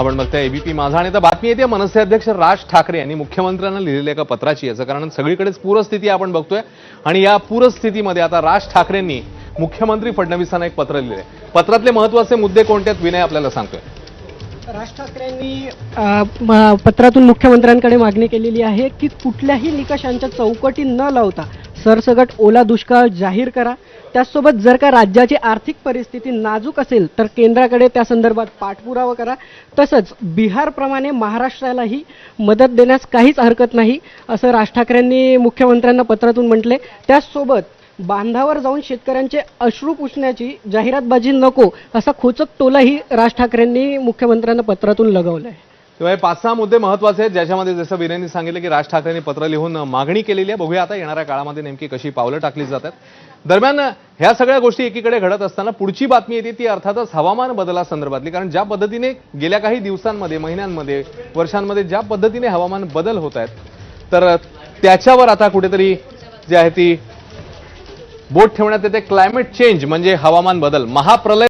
आपण बघताय एबीपी माझा आणि आता बातमी येते. मनसे अध्यक्ष राज ठाकरे यांनी मुख्यमंत्र्यांना लिहिलेल्या एका पत्राची. याचं कारण सगळीकडेच पूरस्थिती आपण बघतोय. आणि या पूरस्थितीमध्ये आता राज ठाकरेंनी मुख्यमंत्री फडणवीसांना एक पत्र लिहिलंय. पत्रातले महत्त्वाचे मुद्दे कोणते आहेत विनय आपल्याला सांगतोय. राज ठाकरेंनी पत्रातून मुख्यमंत्र्यांकडे मागणी केलेली आहे की कुठल्याही निकषांच्या चौकटी न लावता सरसगट ओला दुष्काळ जाहीर करा. त्याचसोबत जर का राज्याची आर्थिक परिस्थिती नाजूक असेल तर केंद्राकडे त्या संदर्भात पाठपुरावा करा. तसंच बिहारप्रमाणे महाराष्ट्रालाही मदत देण्यास काहीच हरकत नाही असं राज ठाकरेंनी मुख्यमंत्र्यांना पत्रातून म्हटले त्याचसोबत बांधावर जाऊन शेतकऱ्यांचे अश्रू पुसण्याची जाहिरातबाजी नको असा खोचक टोलाही राज ठाकरेंनी मुख्यमंत्र्यांना पत्रातून लगावलाय. तेव्हा हे पाच सहा मुद्दे महत्त्वाचे आहेत. ज्याच्यामध्ये जसं विनयनी सांगितलं की राज ठाकरेंनी पत्र लिहून मागणी केलेली आहे. बघूया आता येणाऱ्या काळामध्ये नेमकी कशी पावलं टाकली जातात. दरम्यान ह्या सगळ्या गोष्टी एकीकडे घडत असताना पुढची बातमी येते ती अर्थातच हवामान बदलासंदर्भातली. कारण ज्या पद्धतीने गेल्या काही दिवसांमध्ये महिन्यांमध्ये वर्षांमध्ये ज्या पद्धतीने हवामान बदल होत आहेत तर त्याच्यावर आता कुठेतरी जी आहे ती बोट ठेवण्यात येते. क्लायमेट चेंज म्हणजे हवामान बदल. महाप्रलय